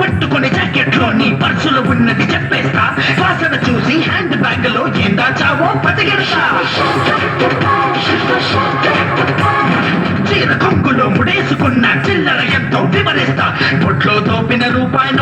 పట్టుకుని జాకెట్లో నీ పర్సులు ఉన్నది చెప్పేస్తా. వాసన చూసి హ్యాండ్ దాచావో పతికెడతా చీర కొంగులో ముడేసుకున్న చిల్లర ఎంతో వివరిస్తా. బొట్లో తోపిన రూపాయి